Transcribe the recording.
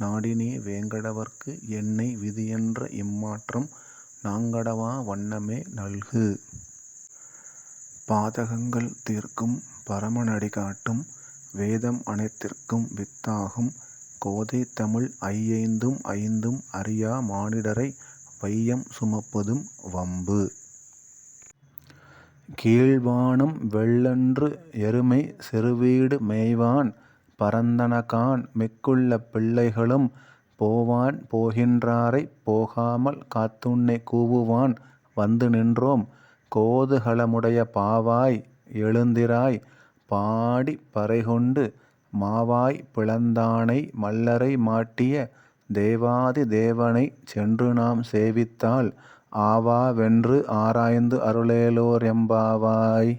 நாடினே வேங்கடவர்க்கு என்னை விதியென்ற இம்மாற்றம் நாங்கடவா வண்ணமே நல்கு. பாதகங்கள் தீர்க்கும் பரமனடி காட்டும் வேதம் அனைத்திற்கும் வித்தாகும் கோதைதமிழ் ஐயைந்தும் ஐந்தும் அறியா மானிடரை வையம் சுமப்பதும் வம்பு. கீழ்வானம் வெள்ளன்று எருமை செறுவீடு மேய்வான் பரந்தனகாண் மிக்குள்ள பிள்ளைகளும் போவான் போகின்றாரைப் போகாமல் காத்துண்ணே கூவுவான் வந்து நின்றோம் கோதுகலமுடைய பாவாய் எழுந்திராய் பாடிப் பறைகொண்டு மாவாய் பிளந்தானை மல்லரை மாட்டிய தேவாதி தேவனைச் சென்றுநாம் சேவித்தால் ஆவாவென்று ஆராய்ந்து அருளேலோர் எம்பாவாய்.